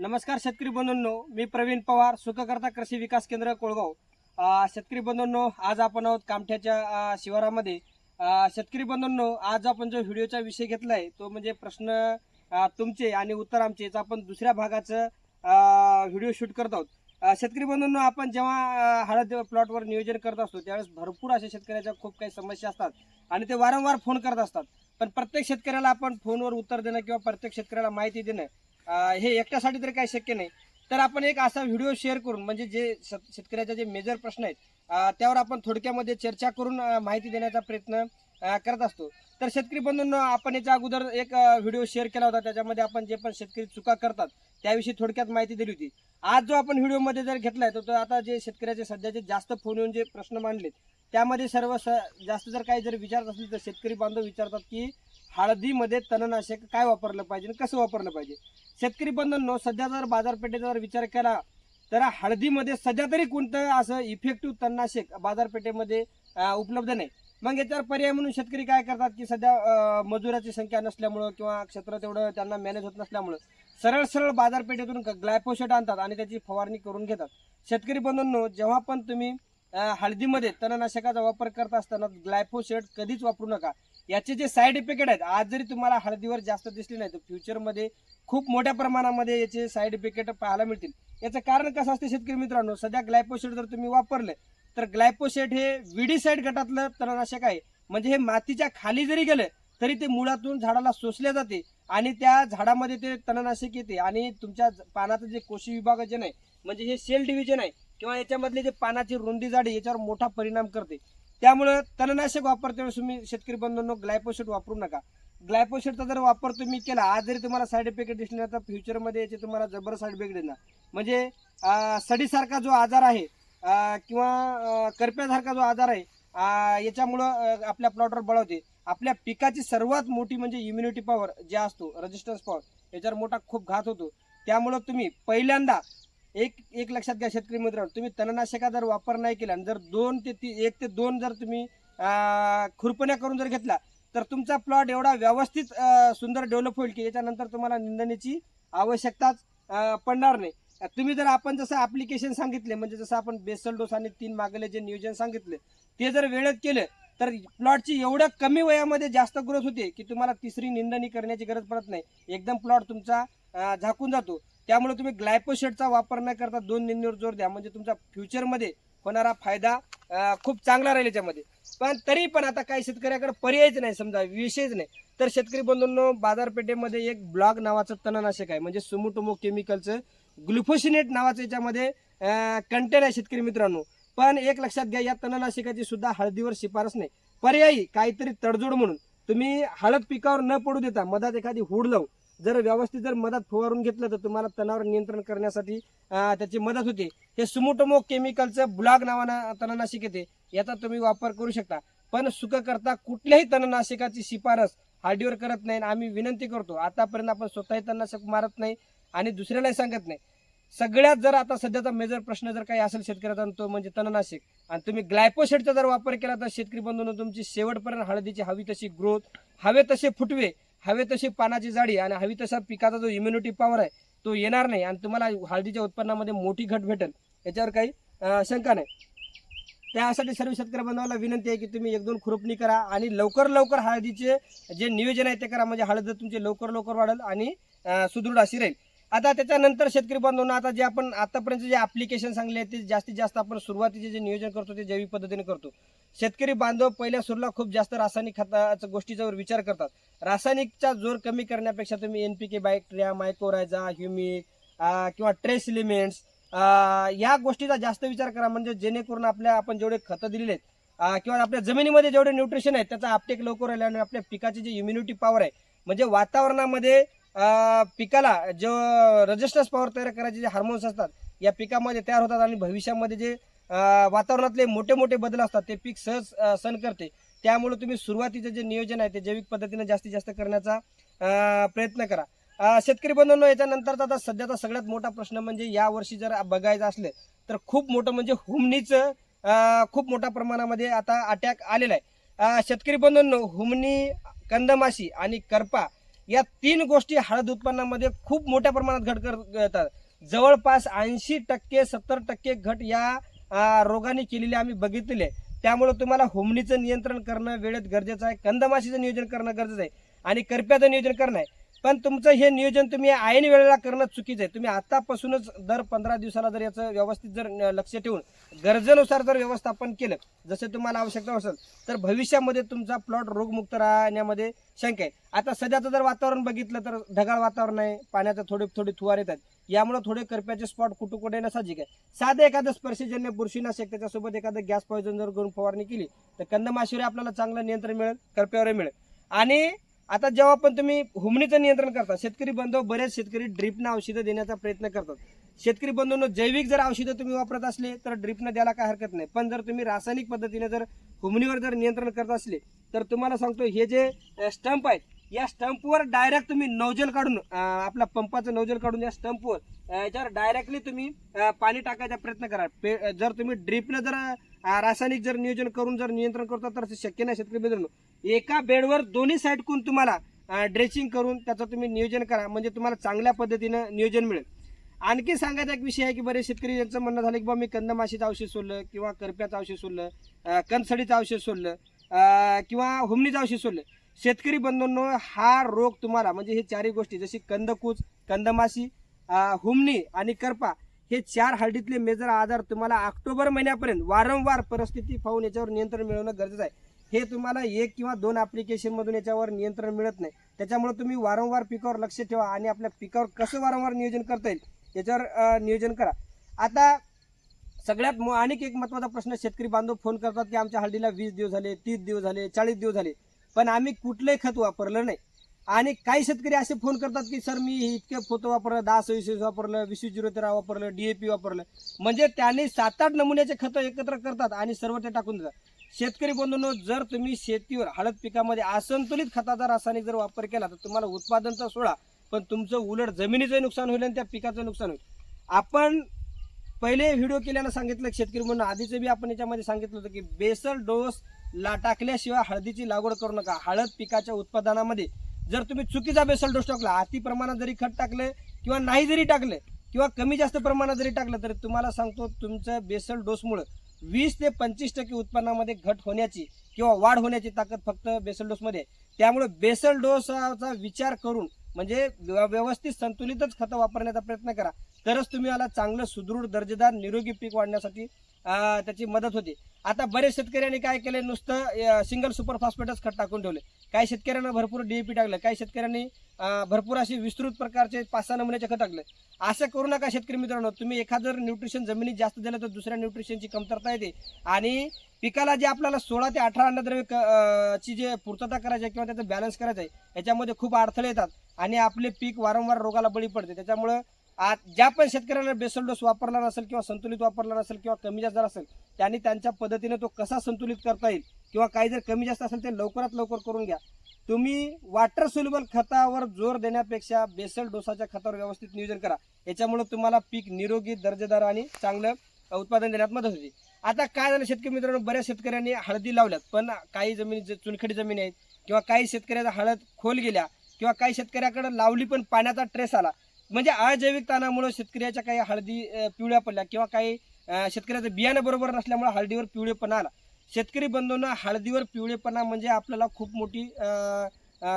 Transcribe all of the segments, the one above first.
नमस्कार शेतकरी बंधूंनो मी प्रवीण पवार सुखकर्ता कृषी विकास केंद्र कोळगाव. शेतकरी बंधूंनो आज आपण आहोत कामठ्याच्या शिवारामध्ये. शेतकरी बंधूंनो आज आपण जो व्हिडिओचा विषय घेतला आहे तो म्हणजे प्रश्न तुमचे आणि उत्तर आमचे आपण दुसऱ्या भागाचं व्हिडिओ शूट करत आहोत. शेतकरी बंधूंनो आपण जेव्हा हळद प्लॉटवर नियोजन करत असतो त्यावेळेस भरपूर अशा शेतकऱ्याच्या खूप काही समस्या असतात आणि ते वारंवार फोन करत असतात. पण प्रत्येक शेतकऱ्याला आपण फोनवर उत्तर देणं किंवा प्रत्येक शेतकऱ्याला माहिती देणं हे एकट्यासाठी तरी काही शक्य नाही. तर आपण एक असा व्हिडिओ शेअर करून म्हणजे जे शेतकऱ्याचे जे मेजर प्रश्न आहेत त्यावर आपण थोडक्यामध्ये चर्चा करून माहिती देण्याचा प्रयत्न करत असतो. तर शेतकरी बंधूंनो आपण याच्या अगोदर एक व्हिडिओ शेअर केला होता. त्याच्यामध्ये आपण जे पण शेतकरी चुका करतात त्याविषयी थोडक्यात माहिती दिली होती. आज जो आपण व्हिडिओमध्ये जर घेतलाय तर तो आता जे शेतकऱ्याचे सध्याचे जास्त फोन येऊन जे प्रश्न मांडलेत त्यामध्ये सर्व स- जास्त जर काही जर विचारत असतील तर शेतकरी बांधव विचारतात की हळदीमध्ये तणनाशक काय वापरलं पाहिजे आणि कसं वापरलं पाहिजे? शेतकरी बंधूंनो सध्या जर बाजारपेठेचा जर विचार केला तर हळदीमध्ये सध्या तरी कोणतं असं इफेक्टिव्ह तणनाशक बाजारपेठेमध्ये उपलब्ध नाही. मग याच्यावर पर्याय म्हणून शेतकरी काय करतात की सध्या मजुराची संख्या नसल्यामुळं किंवा क्षेत्र तेवढं त्यांना मॅनेज होत नसल्यामुळं सरळ सरळ बाजारपेठेतून ग्लायफोशेट आणतात आणि त्याची फवारणी करून घेतात. शेतकरी बंधूंनो जेव्हा पण तुम्ही हळदीमध्ये तणनाशकाचा वापर करत असताना ग्लायफोसेट कधीच वापरू नका. याचे जे साईड इफेक्ट आहेत आज जरी तुम्हाला हळदीवर जास्त दिसले नाही तर फ्युचरमध्ये खूप मोठ्या प्रमाणामध्ये याचे साईड इफेक्ट पाहायला मिळतील. याचं कारण कसं असते शेतकरी मित्रांनो सध्या ग्लायपोसेट जर तुम्ही वापरले तर ग्लायपोसेट हे विडीसाईड गटातलं तणनाशक आहे. म्हणजे हे मातीच्या खाली जरी गेलं तरी ते मुळातून झाडाला सोसले जाते आणि त्या झाडामध्ये ते तणनाशक येते. आणि तुमच्या पानाचं जे कोशी विभाजन आहे म्हणजे हे सेल डिव्हिजन आहे किंवा याच्यामधले जे पानाची रुंदी जाडी याच्यावर मोठा परिणाम करते. त्यामुळं तणनाशक वापरते वेळेस तुम्ही शेतकरी बंधूंनो ग्लायपोसेट वापरू नका. ग्लायपोसेटचा जर वापर तुम्ही केला आज जरी तुम्हाला साईड इफेक्ट दिसले तर फ्युचरमध्ये याचे तुम्हाला जबर साईड इफेक्ट देणार. म्हणजे सडीसारखा जो आजार आहे किंवा करप्यासारखा जो आजार आहे याच्यामुळं आपल्या प्लॉटवर बळवते. आपल्या पिकाची सर्वात मोठी म्हणजे इम्युनिटी पॉवर जे असतो रजिस्टन्स पॉवर याच्यावर मोठा खूप घात होतो. त्यामुळं तुम्ही पहिल्यांदा एक एक लक्षात घ्या शेतकरी मित्रांनो तुम्ही तणनाशका जर वापर नाही केला आणि जर दोन ते ती एक ते दोन जर तुम्ही खुरपण्या करून जर घेतला तर तुमचा प्लॉट एवढा व्यवस्थित सुंदर डेव्हलप होईल की याच्यानंतर तुम्हाला निंदणीची आवश्यकताच पडणार नाही. तुम्ही जर आपण जसं ऍप्लिकेशन सांगितले म्हणजे जसं आपण बेसल डोस आणि तीन मागले जे नियोजन सांगितले ते जर वेळेत केलं तर प्लॉटची एवढं कमी वयामध्ये जास्त ग्रोथ होते की तुम्हाला तिसरी निंदणी करण्याची गरज पडत नाही. एकदम प्लॉट तुमचा झाकून जातो. त्यामुळे तुम्ही ग्लायपोशेटचा वापर न करता दोन निंदीवर जोर द्या. म्हणजे तुमचा फ्युचरमध्ये होणारा फायदा खूप चांगला राहील याच्यामध्ये. पण तरी पण आता काही शेतकऱ्याकडे पर्यायच नाही समजा विषयच नाही. तर शेतकरी बंधूंनो बाजारपेठेमध्ये एक ब्लॉग नावाचं तणनाशक आहे. म्हणजे सुमुटोमो केमिकलचं ग्लुफोसिनेट नावाचं याच्यामध्ये कंटेन आहे शेतकरी मित्रांनो. पण एक लक्षात घ्या या तणनाशकाची सुद्धा हळदीवर शिफारस नाही. पर्यायी काहीतरी तडजोड म्हणून. तुम्ही हळद पिकावर न पडू देता मधात एखादी हुड लावून जर व्यवस्थित जर मधात फवारून घेतलं तर तुम्हाला तणावर नियंत्रण करण्यासाठी त्याची मदत होते. हे सुमोटोमो केमिकलचं ब्लॉग नावानं तणनाशिक येते. याचा तुम्ही वापर करू शकता. पण सुखकर्ता कुठल्याही तणनाशकाची शिफारस हार्डीवर करत नाही आणि आम्ही विनंती करतो आतापर्यंत आपण स्वतःही तणनाशक मारत नाही आणि दुसऱ्यालाही सांगत नाही. सगळ्यात जर आता सध्याचा मेजर प्रश्न जर काही असेल शेतकऱ्याचा तो म्हणजे तणनाशक. आणि तुम्ही ग्लायपोसेटचा जर वापर केला तर शेतकरी बंधून तुमची शेवटपर्यंत हळदीची हवी तशी ग्रोथ हवे तसे फुटवे. हवे तशी पानाची जाडी आणि हवी तसा पिकाचा जो इम्युनिटी पॉवर आहे तो येणार नाही आणि तुम्हाला हळदीच्या उत्पन्नामध्ये मोठी घट भेटेल. याच्यावर काही शंका नाही. त्यासाठी सर्व शेतकरी बांधवाला विनंती आहे की तुम्ही एक दोन खुरपणी करा आणि लवकर लवकर हळदीचे जे नियोजन आहे ते करा. म्हणजे हळद तुमची लवकर लवकर वाढेल आणि सुदृढ अशी राहील. आता त्याच्यानंतर शेतकरी बांधवांना आता जे आपण आतापर्यंत जे ऍप्लिकेशन सांगले ते जास्तीत जास्त आपण सुरुवातीचे जे नियोजन करतो ते जैविक पद्धतीने करतो. शेतकरी बांधव पहिल्या सुरूला खूप जास्त रासायनिक खताचा गोष्टीचा विचार करतात. रासायनिकचा जोर कमी करण्यापेक्षा तुम्ही एनपीके बॅक्टेरिया मायकोरायझा ह्युमिक किंवा ट्रेस इलिमेंट्स या गोष्टीचा जास्त विचार करा. म्हणजे जेणेकरून आपल्या आपण जेवढे खतं दिलेले आहेत किंवा आपल्या जमिनीमध्ये जेवढे न्यूट्रिशन आहेत त्याचा आपटेक लवकर राहिल्याने आपल्या पिकाची जी इम्युनिटी पॉवर आहे म्हणजे वातावरणामध्ये पिकाला जो रजिस्टन्स पॉवर तयार करायचे जे हार्मोन्स असतात या पिकामध्ये तयार होतात आणि भविष्यामध्ये जे वातावरणातले मोठे मोठे बदल असतात ते पीक सहज सहन करते. त्यामुळे तुम्ही सुरुवातीचं जे नियोजन आहे ते जैविक पद्धतीने जास्तीत जास्त करण्याचा प्रयत्न करा. शेतकरी बंधूंनो याच्यानंतरचा आता सध्याचा सगळ्यात मोठा प्रश्न म्हणजे यावर्षी जर बघायचं असलं तर खूप मोठं म्हणजे हुमणीचं खूप मोठ्या प्रमाणामध्ये आता अटॅक आलेला आहे. शेतकरी बंधूंनो हुमणी कंदमाशी आणि करपा या तीन गोष्टी हळद उत्पन्नामध्ये खूप मोठ्या प्रमाणात घट करतात जवळपास ऐंशी टक्के सत्तर टक्के घट या रोगाने केलेले आम्ही बघितलेले त्यामुळे तुम्हाला होमणीचं नियंत्रण करणं वेळेत गरजेचं आहे कंदमाशीचं नियोजन करणं गरजेचं आहे आणि करप्याचं नियोजन करणं आहे. पण तुमचं हे नियोजन तुम्ही ऐन वेळेला करणं चुकीचं आहे. तुम्ही आतापासूनच दर पंधरा दिवसाला जर याचं व्यवस्थित जर लक्ष ठेवून गरजेनुसार जर व्यवस्थापन केलं जसं तुम्हाला आवश्यकता असेल तर भविष्यामध्ये तुमचा प्लॉट रोगमुक्त राहण्यामध्ये शंका आहे. आता सध्याचं जर वातावरण बघितलं तर ढगाळ वातावरण आहे पाण्याचं थोडे थोडे थुवार येतात. यामुळे थोडे करप्याचे स्पॉट कुठं कुठे येणं आहे. साधं एखादं स्पर्शजन्य बुरशीनाशक त्याच्यासोबत एखादं गॅस पॉयझन जर करून फवारणी केली तर कंदमाशीवर आपल्याला चांगलं नियंत्रण मिळेल करप्यावर मिळेल. आणि आता जेव्हा पण तुम्ही हुमणीचं नियंत्रण करता शेतकरी बंधू बरेच शेतकरी ड्रिपनं औषधं देण्याचा प्रयत्न करतात. शेतकरी बंधूंनो जैविक जर औषधं तुम्ही वापरत असले तर ड्रिपनं द्यायला काय हरकत नाही. पण जर तुम्ही रासायनिक पद्धतीने जर हुमणीवर जर नियंत्रण करत असले तर तुम्हाला सांगतो हे जे स्टंप आहेत या स्टंपवर डायरेक्ट तुम्ही नौजल काढून आपल्या आपला पंपाचं नौजल काढून या स्टंपवर याच्यावर डायरेक्टली तुम्ही पाणी टाकायचा प्रयत्न करा. पे- जर तुम्ही ड्रिपनं जर रासायनिक जर नियोजन करून जर नियंत्रण करता तर शक्य नाही शेतकरी मित्रांनो एका बेडवर दोन्ही साईडकून तुम्हाला ड्रेसिंग करून त्याचं तुम्ही नियोजन करा. म्हणजे तुम्हाला चांगल्या पद्धतीनं नियोजन मिळेल. आणखी सांगायचा एक विषय आहे की बरेच शेतकरी यांचं म्हणणं झालं की बा मी कंदमाशीचं औषध सोडलं किंवा करप्याचं औषध सोडलं कणसडीचं औषध सोडलं किंवा हुमणीचं औषध सोडलं. शेतकरी बंधूंनो हा रोग तुम्हाला म्हणजे हे चारही गोष्टी जशी कंदकूच कंदमाशी हुमणी आणि करपा हे चार हळदीतले मेजर आजार तुम्हाला ऑक्टोबर महिन्यापर्यंत वारंवार परिस्थिती पाहून याच्यावर नियंत्रण मिळवणं गरजेचं आहे. हे तुम्हाला एक किंवा दोन ऍप्लिकेशन मधून याच्यावर नियंत्रण मिळत नाही. त्याच्यामुळे तुम्ही वारंवार पिकावर लक्ष ठेवा आणि आपल्या पिकावर कसं वारंवार नियोजन करता येईल याच्यावर नियोजन करा. आता सगळ्यात मो- आणखी एक महत्त्वाचा प्रश्न शेतकरी बांधव फोन करतात की आमच्या हळदीला वीस दिवस झाले तीस दिवस झाले चाळीस दिवस झाले पण आम्ही कुठलंही खत वापरलं नाही. आणि काही शेतकरी असे फोन करतात की सर मी इतके पोतं वापरलं दहा सव्वीस वापरलं वीस झिरो तेरा वापरलं डीएपी वापरलं. म्हणजे त्याने सात आठ नमुन्याचे खतं एकत्र करतात आणि सर्व ते टाकून देतात. शेतकरी बंधूंनो जर तुम्ही शेतीवर हळद पिकामध्ये असंतुलित खताचा रासायनिक जर वापर केला तर तुम्हाला उत्पादन तर सोडा पण तुमचं उलट जमिनीचं नुकसान होईल आणि त्या पिकाचं नुकसान होईल. आपण पहिले व्हिडिओ केल्यानं सांगितलं शेतकरी म्हणून आधीचं बी आपण याच्यामध्ये सांगितलं होतं की बेसल डोस ला टाकल्याशिवाय हळदीची लागवड करू नका. हळद पिकाच्या उत्पादनामध्ये जर तुम्ही चुकीचा बेसल डोस टाकला अति प्रमाणात जरी खत टाकले किंवा नाही जरी टाकले किंवा कमी जास्त प्रमाणात जरी टाकलं तरी तुम्हाला सांगतो तुमचं बेसल डोसमुळं वीस ते पंचवीस टक्के उत्पन्नामध्ये घट होण्याची किंवा वाढ होण्याची ताकद फक्त बेसल डोसमध्ये आहे त्यामुळे बेसल डोसचा विचार करून म्हणजे व्यवस्थित संतुलितच खतं वापरण्याचा प्रयत्न करा. तरच तुम्ही याला चांगलं सुदृढ दर्जेदार निरोगी पीक वाढण्यासाठी त्याची मदत होते. आता बरेच शेतकऱ्यांनी काय केलं नुसतं सिंगल सुपर फॉस्फेटच खत टाकून ठेवले काही शेतकऱ्यांना भरपूर डीएपी टाकलं काही शेतकऱ्यांनी भरपूर असे विस्तृत प्रकारचे पाच सहा नमुन्याचे खत टाकले. असं करू नका शेतकरी मित्रांनो. तुम्ही एखादं न्यूट्रिशन जमिनीत जास्त दिलं तर दुसऱ्या न्यूट्रिशनची कमतरता येते. आणि पिकाला जे आपल्याला सोळा ते अठरा अन्नद्रव्य क- ची जे पूर्तता करायची आहे किंवा त्याचं बॅलन्स करायचं आहे याच्यामध्ये खूप अडथळे येतात. आणि आपले पीक वारंवार रोगाला बळी पडते. त्याच्यामुळं आज ज्या पण शेतकऱ्यांना बेसल डोस वापरला नसेल किंवा संतुलित वापरला नसेल किंवा कमी जास्त असेल त्यांनी त्यांच्या पद्धतीने तो कसा संतुलित करता येईल किंवा काही जर कमी जास्त असेल ते लवकरात लवकर करून घ्या. तुम्ही वॉटर सोल्युबल खतावर जोर देण्यापेक्षा बेसल डोसाच्या खतावर व्यवस्थित नियोजन करा. याच्यामुळे तुम्हाला पीक निरोगी दर्जेदार आणि चांगलं उत्पादन देण्यात मदत होते. आता काय झालं शेतकरी मित्रांनो बऱ्याच शेतकऱ्यांनी हळदी लावल्यात पण काही जमिनी चुनखडी जमिनी आहेत किंवा काही शेतकऱ्याचा हळद खोल गेल्या किंवा काही शेतकऱ्याकडे लावली पण पाण्याचा ट्रेस आला. म्हणजे अजैविक ताणामुळे शेतकऱ्याच्या काही हळदी पिवळ्या पडल्या किंवा काही शेतकऱ्याचं बियाणं बरोबर नसल्यामुळे हळदीवर पिवळेपणा आला. शेतकरी बंधूंना हळदीवर पिवळेपणा म्हणजे आपल्याला खूप मोठी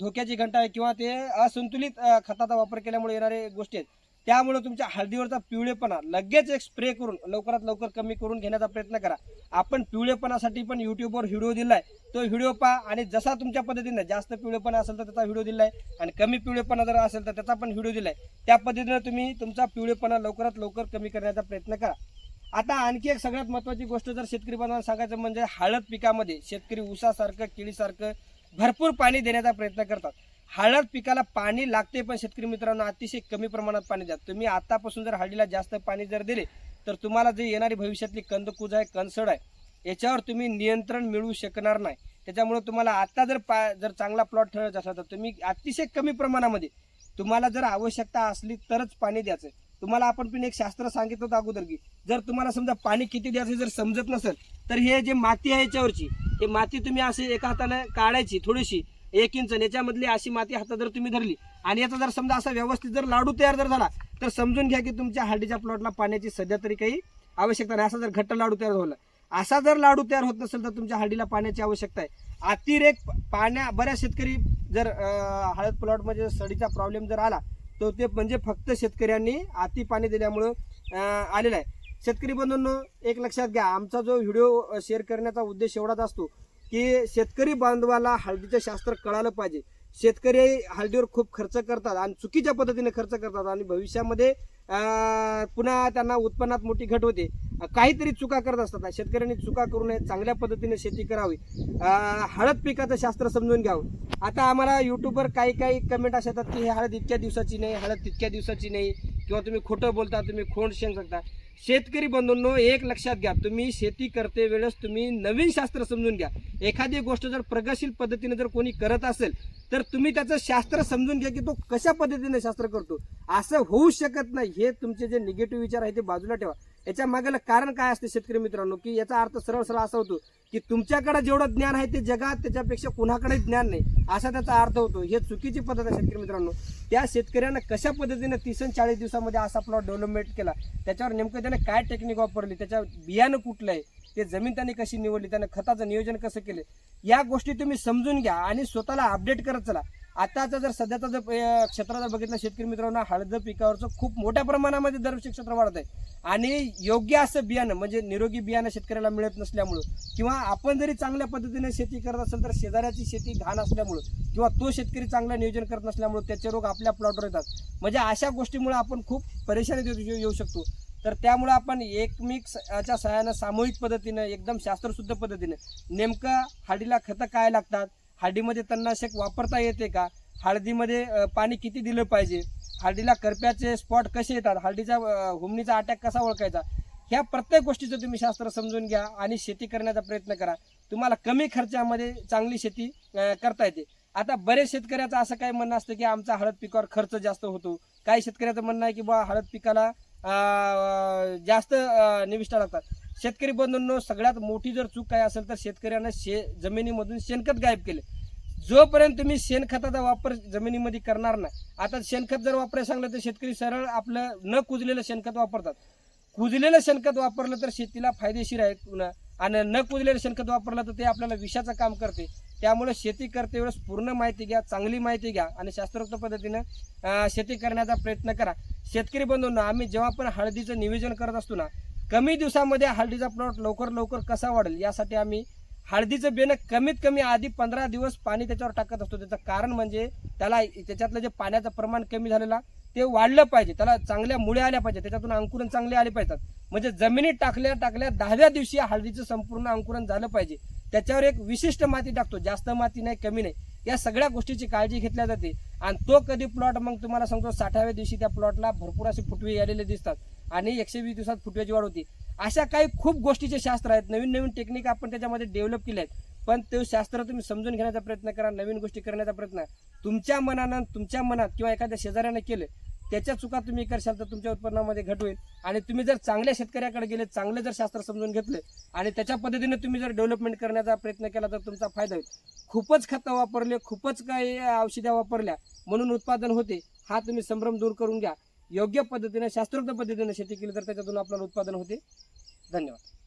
धोक्याची घंटा आहे किंवा ते असंतुलित खताचा वापर केल्यामुळे येणारे गोष्टी आहेत. त्यामुळे तुमच्या हळदीवरचा पिवळेपणा लगेच एक स्प्रे करून लवकरात लवकर कमी करून घेण्याचा प्रयत्न करा. आपण पिवळेपणासाठी पण युट्यूबवर व्हिडिओ दिलाय तो व्हिडिओ पहा आणि जसा तुमच्या पद्धतीनं जास्त पिवळेपणा असेल तर त्याचा व्हिडिओ दिलाय आणि कमी पिवळेपणा जर असेल तर त्याचा पण व्हिडिओ दिलाय. त्या पद्धतीनं तुम्ही तुमचा पिवळेपणा लवकरात लवकर कमी करण्याचा प्रयत्न करा. आता आणखी एक सगळ्यात महत्वाची गोष्ट जर शेतकरी बांधवांना सांगायचं म्हणजे हळद पिकामध्ये शेतकरी ऊसासारखं केळीसारखं भरपूर पाणी देण्याचा प्रयत्न करतात. हळद पिकाला पाणी लागते पण शेतकरी मित्रांनो अतिशय कमी प्रमाणात पाणी द्या. तुम्ही आतापासून जर हळदीला जास्त पाणी जर दिले तर तुम्हाला जे येणारी भविष्यातली कंदकूज आहे कणसड आहे याच्यावर तुम्ही नियंत्रण मिळवू शकणार नाही. त्याच्यामुळे तुम्हाला आता जर पा जर चांगला प्लॉट ठरवायचा असला तर तुम्ही अतिशय कमी प्रमाणामध्ये तुम्हाला जर आवश्यकता असली तरच पाणी द्यायचं. तुम्हाला आपण पण एक शास्त्र सांगितलं होतं अगोदर की जर तुम्हाला समजा पाणी किती द्यायचं जर समजत नसेल तर हे जे माती आहे याच्यावरची हे माती तुम्ही असे एका हाताने काढायची थोडीशी एक इंच याच्यामधली अशी माती हातात जर तुम्ही धरली आणि याचा जर समजा असा व्यवस्थित जर लाडू तयार जर झाला तर समजून घ्या की तुमच्या हळदीच्या प्लॉटला पाण्याची सध्या तरी काही आवश्यकता नाही. असा जर घट्ट लाडू तयार झाला असा जर लाडू तयार होत नसेल तर तुमच्या हळदीला पाण्याची आवश्यकता आहे. अतिरेक पाण्या बऱ्याच शेतकरी जर हळद प्लॉटमध्ये सडीचा प्रॉब्लेम जर आला तो ते म्हणजे फक्त शेतकऱ्यांनी अति पाणी दिल्यामुळं आलेलं आहे. शेतकरी बंधूंनो एक लक्षात घ्या आमचा जो व्हिडिओ शेअर करण्याचा उद्देश एवढाच असतो की शेतकरी बांधवाला हळदीचं शास्त्र कळालं पाहिजे. शेतकरी हळदीवर खूप खर्च करतात आणि चुकीच्या पद्धतीने खर्च करतात आणि भविष्यामध्ये पुन्हा त्यांना उत्पन्नात मोठी घट होते. काहीतरी चुका करत असतात. शेतकऱ्यांनी चुका करू नये चांगल्या पद्धतीने शेती करावी. हळद पिकाचं शास्त्र समजून घ्यावं. आता आम्हाला युट्यूबवर काही काही कमेंट अशा येतात की हे हळद इतक्या दिवसाची नाही हळद तितक्या दिवसाची नाही. किंवा तुम्ही खोटं बोलता तुम्ही खोंड शेंग शकता शेतकरी बंधूंनो एक लक्षात घ्या. तुम्ही शेती करते वेळेस तुम्ही नवीन शास्त्र समजून घ्या. एखादी गोष्ट जर प्रगतशील पद्धतीने जर कोणी करत असेल तर तुम्ही त्याचं शास्त्र समजून घ्या की तो कशा पद्धतीने शास्त्र करतो. असं होऊ शकत नाही. हे तुमचे जे निगेटिव्ह विचार आहे ते बाजूला ठेवा. याच्या मागेला कारण काय असते शेतकरी मित्रांनो? की याचा अर्थ सरळ सरळ असा होतो की तुमच्याकडे जेवढं ज्ञान आहे ते जगात त्याच्यापेक्षा कुणाकडे ज्ञान नाही. असा त्याचा अर्थ होतो. हे चुकीची पद्धत आहे शेतकरी मित्रांनो. त्या शेतकऱ्यानं कशा पद्धतीने तीस चाळीस दिवसामध्ये असा प्लॉट डेव्हलपमेंट केला? त्याच्यावर नेमकं त्याने काय टेक्निक वापरली? त्याच्या बियाणं कुठलं आहे? ते जमीन त्याने कशी निवडली? त्याने खताचं नियोजन कसं केलं? या गोष्टी तुम्ही समजून घ्या आणि स्वतःला अपडेट करत चला. आताचा जर सध्याचा जर क्षेत्र जर बघितलं शेतकरी मित्रांनो हळद पिकावरचं खूप मोठ्या प्रमाणामध्ये दरवर्षी क्षेत्र वाढत आहे आणि योग्य असं बियाणं म्हणजे निरोगी बियाणं शेतकऱ्याला मिळत नसल्यामुळं किंवा आपण जरी चांगल्या पद्धतीने शेती करत असेल तर शेजाऱ्याची शेती घाण असल्यामुळं किंवा तो शेतकरी चांगलं नियोजन करत नसल्यामुळं त्याचे रोग आपल्या प्लॉटवर येतात. म्हणजे अशा गोष्टीमुळे आपण खूप परेशानी येऊ शकतो. तर त्यामुळे आपण एकमेकच्या सहाय्यानं सामूहिक पद्धतीनं एकदम शास्त्रशुद्ध पद्धतीनं नेमकं हाडीला खतं काय लागतात हळदीमध्ये तणनाशक वापरता येते का? हळदीमध्ये पाणी किती दिलं पाहिजे? हळदीला करप्याचे स्पॉट कसे येतात? हळदीचा हुमणीचा अटॅक कसा ओळखायचा? ह्या प्रत्येक गोष्टीचं तुम्ही शास्त्र समजून घ्या आणि शेती करण्याचा प्रयत्न करा. तुम्हाला कमी खर्चामध्ये चांगली शेती करता येते. आता बरेच शेतकऱ्याचं असं काही म्हणणं असतं की आमचा हळद पिकावर खर्च जास्त होतो. काही शेतकऱ्याचं म्हणणं आहे की बा हळद पिकाला जास्त निविष्ठा लागतात. शेतकरी बंधूंनो सगळ्यात मोठी जर चूक काय असेल तर शेतकऱ्यांना शे जमिनीमधून शेणखत गायब केले. जोपर्यंत तुम्ही शेणखताचा वापर जमिनीमध्ये करणार नाही आता शेणखत जर वापरायला सांगलं तर शेतकरी सरळ आपलं न कुजलेलं शेणखत वापरतात. कुजलेलं शेणखत वापरलं तर शेतीला फायदेशीर आहे पुन्हा. आणि न कुजलेलं शेणखत वापरलं तर ते आपल्याला विषाचं काम करते. त्यामुळे शेती करते वेळेस पूर्ण माहिती घ्या चांगली माहिती घ्या आणि शास्त्रोक्त पद्धतीनं शेती करण्याचा प्रयत्न करा. शेतकरी बंधूंना आम्ही जेव्हा पण हळदीचं नियोजन करत असतो ना कमी दिवसामध्ये हळदीचा प्लॉट लवकर लवकर कसा वाढेल यासाठी आम्ही हळदीचं बेणं कमीत कमी आधी पंधरा दिवस पाणी त्याच्यावर टाकत असतो. त्याचं कारण म्हणजे त्याला त्याच्यातलं जे पाण्याचं प्रमाण कमी झालेला ते वाढलं पाहिजे. त्याला चांगल्या मुळ्या आल्या पाहिजे. त्याच्यातून अंकुरण चांगले आले पाहिजेत. म्हणजे जमिनीत टाकल्या टाकल्या दहाव्या दिवशी हळदीचं संपूर्ण अंकुरण झालं पाहिजे. त्याच्यावर एक विशिष्ट माती टाकतो. जास्त माती नाही कमी नाही. या सगळ्या गोष्टीची काळजी घेतल्या जाते. आणि तो कधी प्लॉट मग तुम्हाला सांगतो साठाव्या दिवशी त्या प्लॉटला भरपूर असे फुटवे आलेले दिसतात. आणि एकशे वीस दिवसात फुटव्याची वाढ होती. अशा काही खूप गोष्टीचे शास्त्र आहेत. नवीन नवीन टेक्निक आपण त्याच्यामध्ये डेव्हलप केले आहेत. पण ते शास्त्र तुम्ही समजून घेण्याचा प्रयत्न करा नवीन गोष्टी करण्याचा प्रयत्न. तुमच्या मनानं तुमच्या मनात किंवा एखाद्या शेजाऱ्याने केले त्याच्या चुका तुम्ही करशाल तर तुमच्या उत्पन्नामध्ये घट होईल. आणि तुम्ही जर चांगल्या शेतकऱ्याकडे गेले चांगले जर शास्त्र समजून घेतले आणि त्याच्या पद्धतीने तुम्ही जर डेव्हलपमेंट करण्याचा प्रयत्न केला तर तुमचा फायदा होईल. खूपच खतं वापरले खूपच काही औषध्या वापरल्या म्हणून उत्पादन होते. हा तुम्ही संभ्रम दूर करून घ्या. योग्य पद्धतीने शास्त्रोक्त पद्धतीने शेती केली तर त्याच्यातून आपल्याला उत्पादन होते. धन्यवाद.